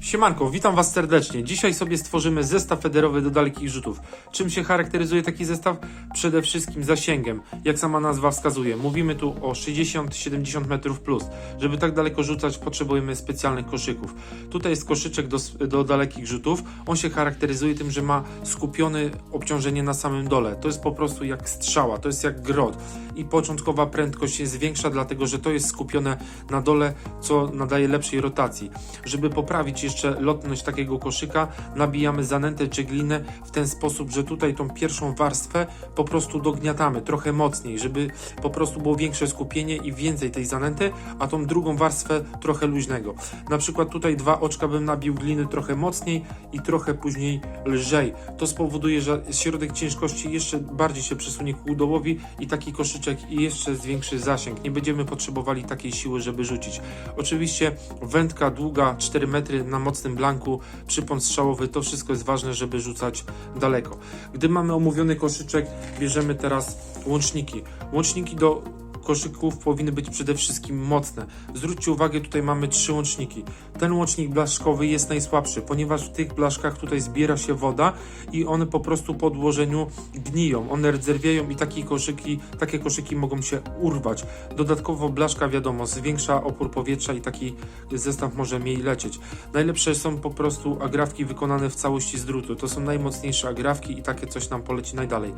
Siemanko, witam Was serdecznie. Dzisiaj sobie stworzymy zestaw federowy do dalekich rzutów. Czym się charakteryzuje taki zestaw? Przede wszystkim zasięgiem. Jak sama nazwa wskazuje, mówimy tu o 60-70 metrów plus. Żeby tak daleko rzucać, potrzebujemy specjalnych koszyków. Tutaj jest koszyczek do, do dalekich rzutów. On się charakteryzuje tym, że ma skupione obciążenie na samym dole. To jest po prostu jak strzała, to jest jak grot. I początkowa prędkość jest większa, dlatego że to jest skupione na dole, co nadaje lepszej rotacji. Żeby poprawić jeszcze lotność takiego koszyka, nabijamy zanętę czy glinę w ten sposób, że tutaj tą pierwszą warstwę po prostu dogniatamy trochę mocniej, żeby po prostu było większe skupienie i więcej tej zanęty, a tą drugą warstwę trochę luźnego. Na przykład tutaj dwa oczka bym nabił gliny trochę mocniej i trochę później lżej. To spowoduje, że środek ciężkości jeszcze bardziej się przesunie ku dołowi i taki koszyczek jeszcze zwiększy zasięg. Nie będziemy potrzebowali takiej siły, żeby rzucić. Oczywiście wędka długa 4 metry na mocnym blanku, przypon strzałowy, to wszystko jest ważne, żeby rzucać daleko. Gdy mamy omówiony koszyczek, bierzemy teraz łączniki. Łączniki do koszyków powinny być przede wszystkim mocne. Zwróćcie uwagę, tutaj mamy trzy łączniki. Ten łącznik blaszkowy jest najsłabszy, ponieważ w tych blaszkach tutaj zbiera się woda i one po prostu po odłożeniu gniją, one rdzewieją i takie koszyki, takie koszyki mogą się urwać. Dodatkowo blaszka, wiadomo, zwiększa opór powietrza i taki zestaw może mniej lecieć. Najlepsze są po prostu agrafki wykonane w całości z drutu. To są najmocniejsze agrafki i takie coś nam poleci najdalej.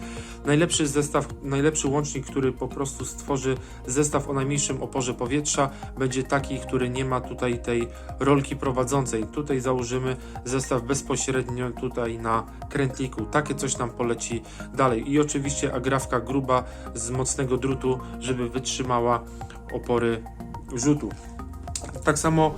Najlepszy zestaw, najlepszy łącznik, który po prostu stworzy zestaw o najmniejszym oporze powietrza, będzie taki, który nie ma tutaj tej rolki prowadzącej. Tutaj założymy zestaw bezpośrednio tutaj na krętliku. Takie coś nam poleci dalej. I oczywiście agrafka gruba z mocnego drutu, żeby wytrzymała opory rzutu. Tak samo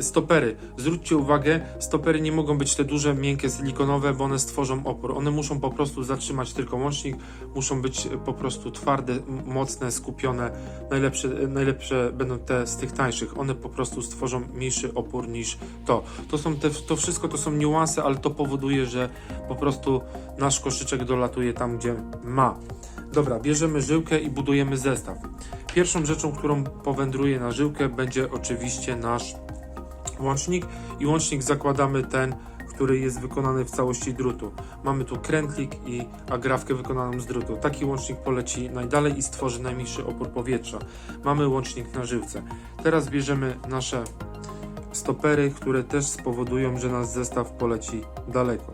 stopery. Zwróćcie uwagę, stopery nie mogą być te duże, miękkie, silikonowe, bo one stworzą opór. One muszą po prostu zatrzymać tylko łącznik, muszą być e, po prostu twarde, mocne, skupione. Najlepsze, e, najlepsze będą te z tych tańszych. One po prostu stworzą mniejszy opór niż to. To, są te, to wszystko to są niuanse, ale to powoduje, że po prostu nasz koszyczek dolatuje tam, gdzie ma. Dobra, bierzemy żyłkę i budujemy zestaw. Pierwszą rzeczą, którą powędruje na żyłkę, będzie oczywiście nasz łącznik i łącznik zakładamy ten, który jest wykonany w całości drutu. Mamy tu krętlik i agrafkę wykonaną z drutu. Taki łącznik poleci najdalej i stworzy najmniejszy opór powietrza. Mamy łącznik na żyłce. Teraz bierzemy nasze stopery, które też spowodują, że nasz zestaw poleci daleko.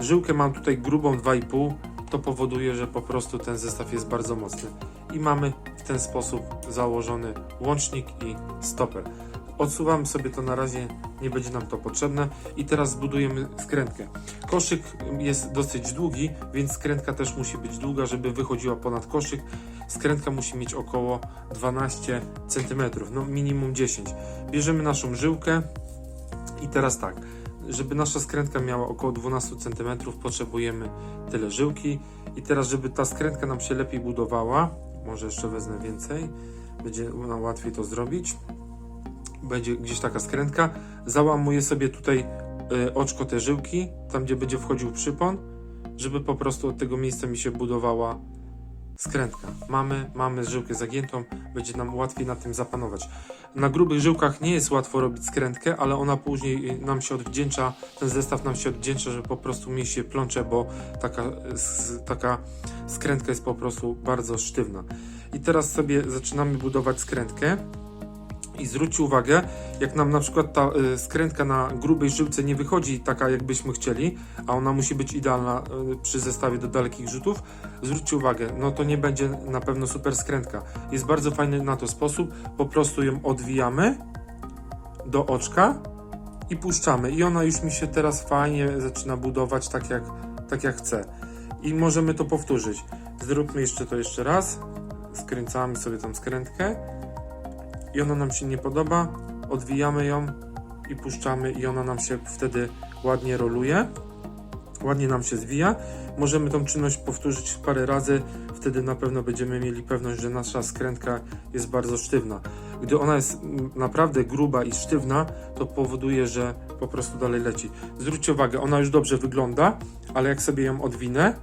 Żyłkę mam tutaj grubą 2,5, to powoduje, że po prostu ten zestaw jest bardzo mocny. I mamy w ten sposób założony łącznik i stoper. Odsuwam sobie to na razie, nie będzie nam to potrzebne. I teraz zbudujemy skrętkę. Koszyk jest dosyć długi, więc skrętka też musi być długa, żeby wychodziła ponad koszyk. Skrętka musi mieć około 12 cm, no minimum 10. Bierzemy naszą żyłkę i teraz tak, żeby nasza skrętka miała około 12 cm, potrzebujemy tyle żyłki. I teraz, żeby ta skrętka nam się lepiej budowała, może jeszcze wezmę więcej, będzie nam łatwiej to zrobić. Będzie gdzieś taka skrętka. Załamuję sobie tutaj y, oczko te żyłki, tam gdzie będzie wchodził przypon, żeby po prostu od tego miejsca mi się budowała skrętka. Mamy, mamy żyłkę zagiętą, będzie nam łatwiej na tym zapanować. Na grubych żyłkach nie jest łatwo robić skrętkę, ale ona później y, nam się odwdzięcza, ten zestaw nam się odwdzięcza, że po prostu mi się plącze, bo taka, taka skrętka jest po prostu bardzo sztywna. I teraz sobie zaczynamy budować skrętkę. I zwróćcie uwagę, jak nam na przykład ta y, skrętka na grubej żyłce nie wychodzi taka, jakbyśmy chcieli, a ona musi być idealna y, przy zestawie do dalekich rzutów, zwróćcie uwagę, no to nie będzie na pewno super skrętka. Jest bardzo fajny na to sposób, po prostu ją odwijamy do oczka i puszczamy. I ona już mi się teraz fajnie zaczyna budować tak jak, tak jak chcę. I możemy to powtórzyć. Zróbmy jeszcze to jeszcze raz. Skręcamy sobie tą skrętkę i ona nam się nie podoba, odwijamy ją i puszczamy i ona nam się wtedy ładnie roluje, ładnie nam się zwija. Możemy tą czynność powtórzyć parę razy, wtedy na pewno będziemy mieli pewność, że nasza skrętka jest bardzo sztywna. Gdy ona jest naprawdę gruba i sztywna, to powoduje, że po prostu dalej leci. Zwróćcie uwagę, ona już dobrze wygląda, ale jak sobie ją odwinę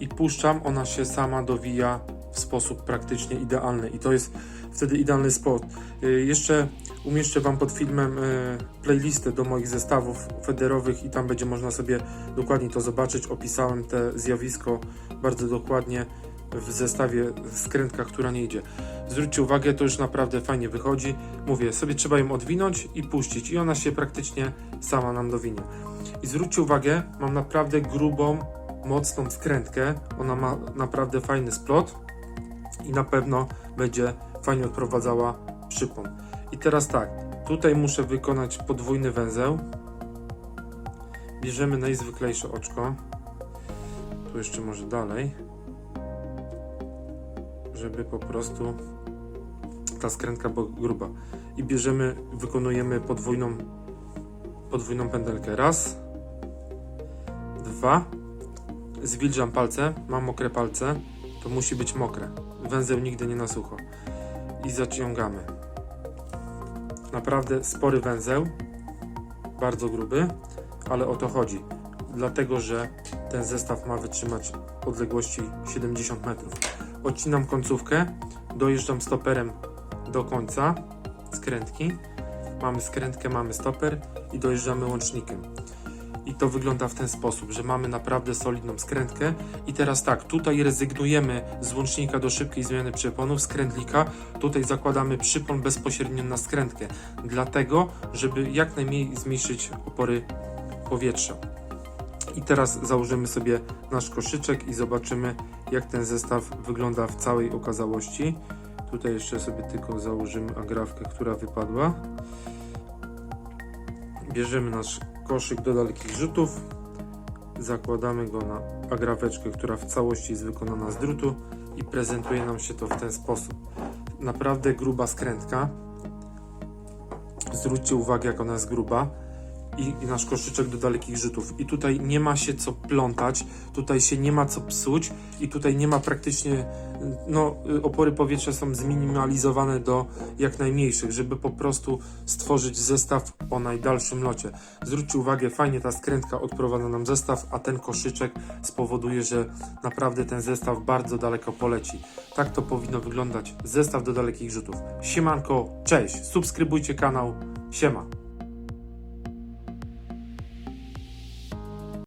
i puszczam, ona się sama dowija w sposób praktycznie idealny i to jest wtedy idealny spot. Y, Jeszcze umieszczę Wam pod filmem y, playlistę do moich zestawów federowych i tam będzie można sobie dokładnie to zobaczyć. Opisałem te zjawisko bardzo dokładnie w zestawie skrętka, która nie idzie. Zwróćcie uwagę, to już naprawdę fajnie wychodzi. Mówię, sobie trzeba ją odwinąć i puścić i ona się praktycznie sama nam dowinie. I zwróćcie uwagę, mam naprawdę grubą, mocną skrętkę. Ona ma naprawdę fajny splot i na pewno będzie fajnie odprowadzała przypon. I teraz tak, tutaj muszę wykonać podwójny węzeł. Bierzemy najzwyklejsze oczko. Tu jeszcze może dalej. Żeby po prostu ta skrętka była gruba. I bierzemy, wykonujemy podwójną, podwójną pędelkę. Raz, dwa. Zwilżam palce, mam mokre palce, to musi być mokre. Węzeł nigdy nie na sucho. I zaciągamy. Naprawdę spory węzeł, bardzo gruby, ale o to chodzi. Dlatego, że ten zestaw ma wytrzymać odległości 70 metrów. Odcinam końcówkę, dojeżdżam stoperem do końca skrętki. Mamy skrętkę, mamy stoper i dojeżdżamy łącznikiem. I to wygląda w ten sposób, że mamy naprawdę solidną skrętkę. I teraz tak, tutaj rezygnujemy z łącznika do szybkiej zmiany przeponów, skrętlika. Tutaj zakładamy przypon bezpośrednio na skrętkę, dlatego, żeby jak najmniej zmniejszyć opory powietrza. I teraz założymy sobie nasz koszyczek i zobaczymy, jak ten zestaw wygląda w całej okazałości. Tutaj jeszcze sobie tylko założymy agrafkę, która wypadła. Bierzemy nasz koszyk do dalekich rzutów. Zakładamy go na agrafeczkę, która w całości jest wykonana z drutu i prezentuje nam się to w ten sposób. Naprawdę gruba skrętka. Zwróćcie uwagę, jak ona jest gruba. I, I nasz koszyczek do dalekich rzutów. I tutaj nie ma się co plątać, tutaj się nie ma co psuć, i tutaj nie ma praktycznie, no, y, opory powietrza są zminimalizowane do jak najmniejszych, żeby po prostu stworzyć zestaw o najdalszym locie. Zwróćcie uwagę, fajnie ta skrętka odprowadza nam zestaw, a ten koszyczek spowoduje, że naprawdę ten zestaw bardzo daleko poleci. Tak to powinno wyglądać zestaw do dalekich rzutów. Siemanko, cześć, subskrybujcie kanał, siema.